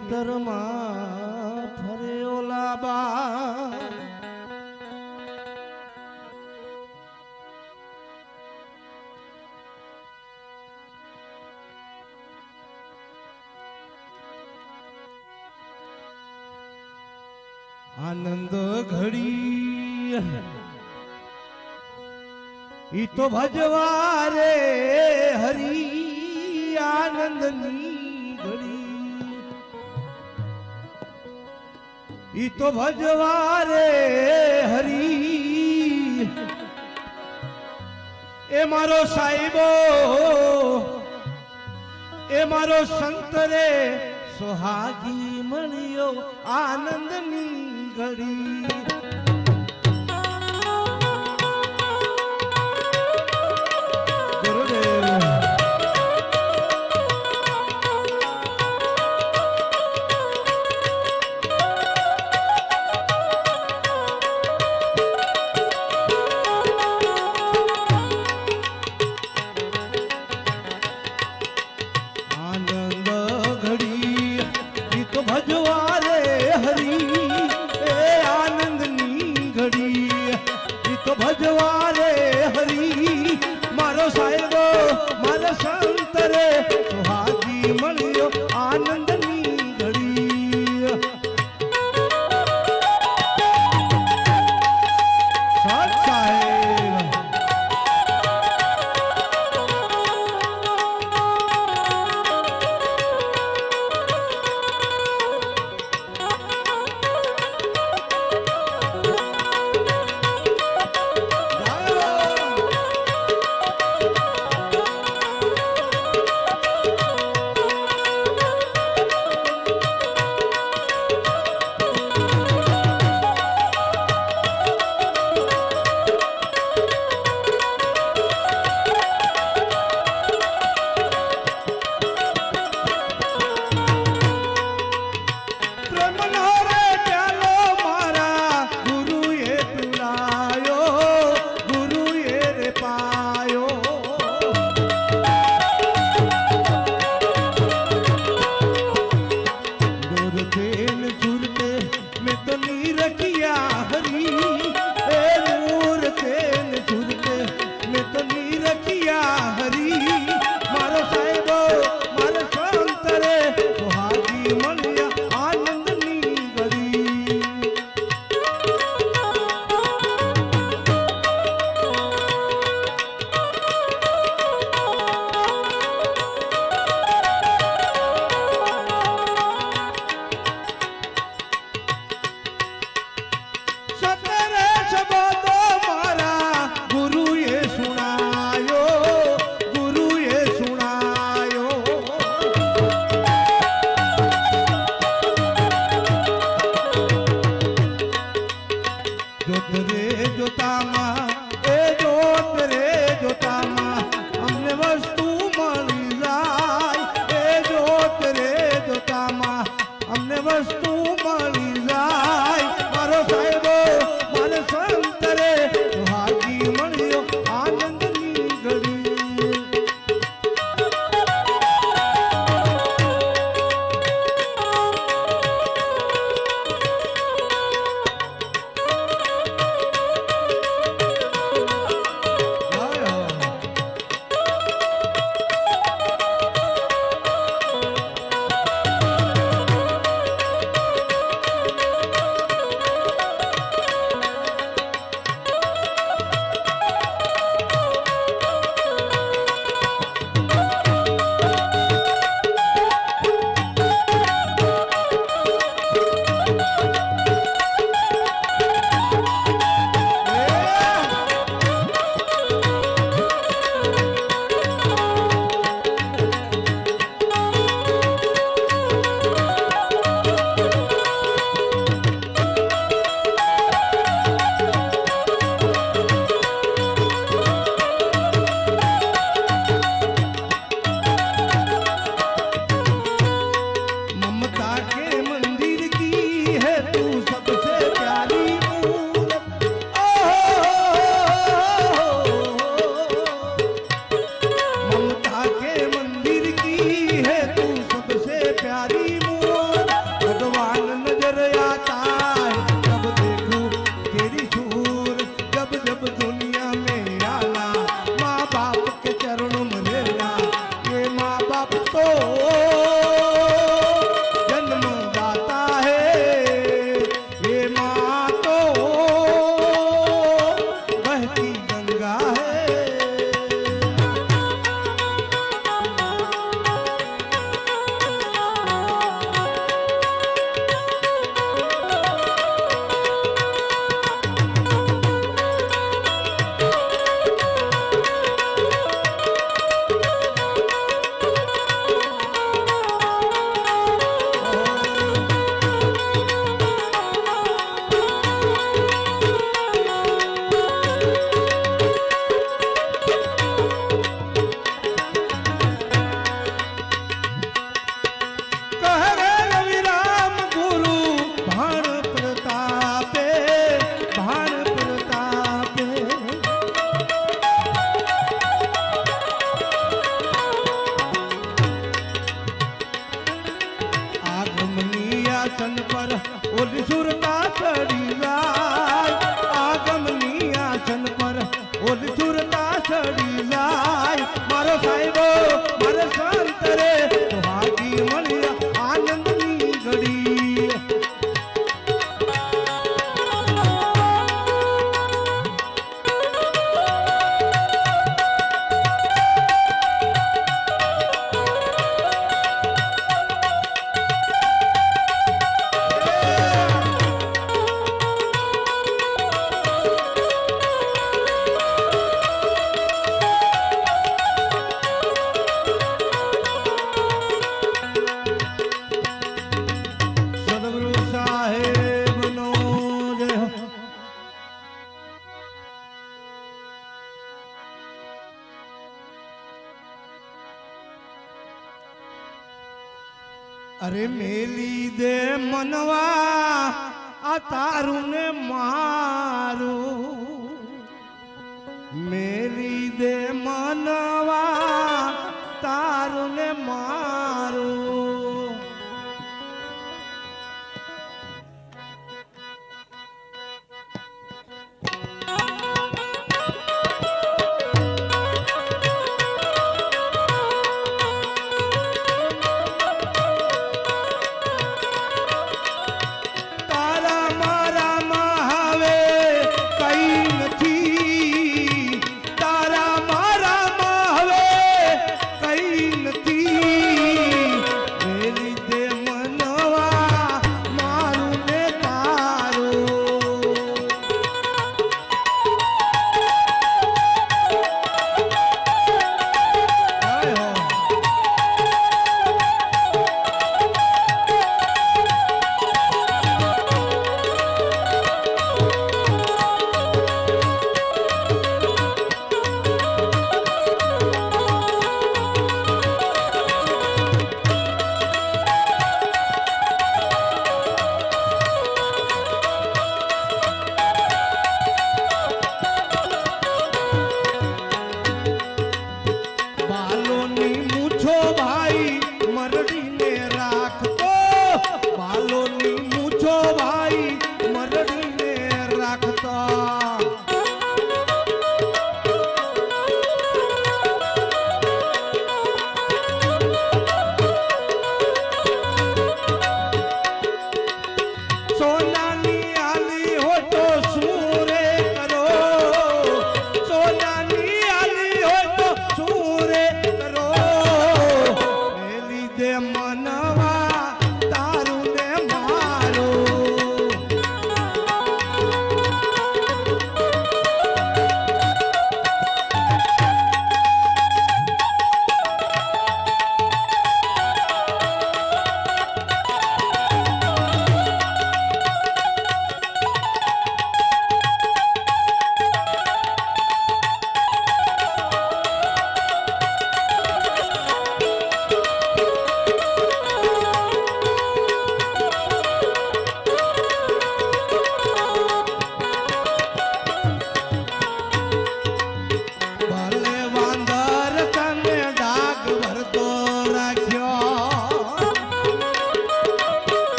ખેતરમાં ફરે ઓલા બા આનંદ ઘડી ઈ તો ભજવા રે હરી આનંદની ઈ તો ભજવા રે હરી. એ મારો સાહેબો, એ મારો સંત રે, સોહાગી મળ્યો આનંદની ઘડી. પર ઓલી સુરતા ચડી જાય.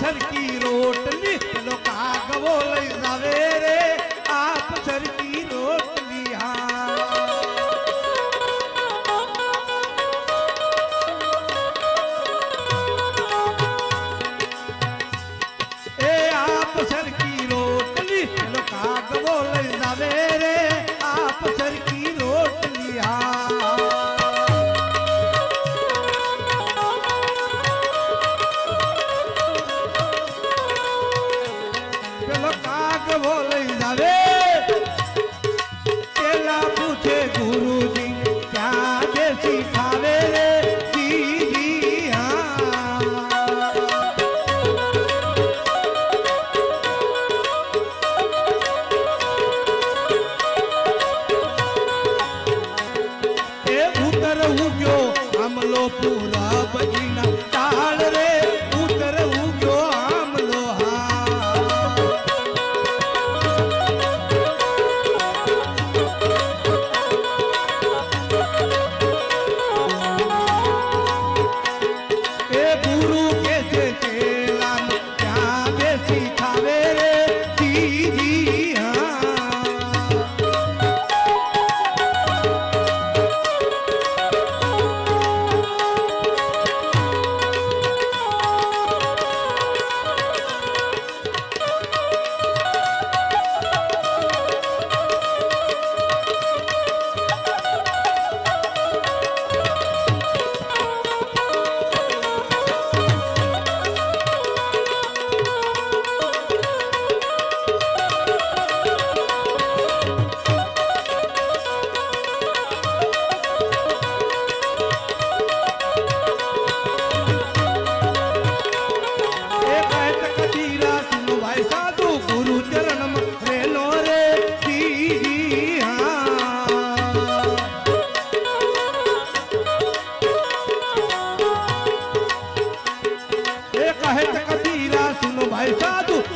tell you.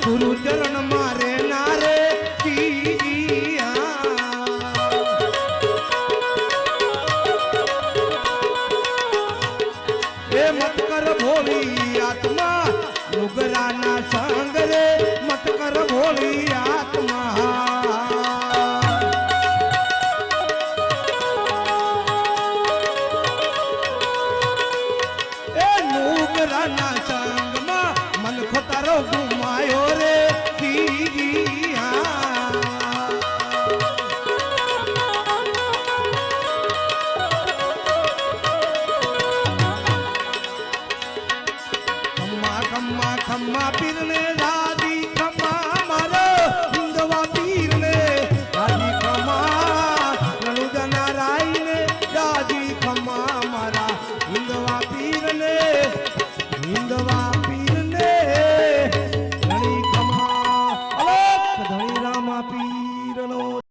ગુરુજન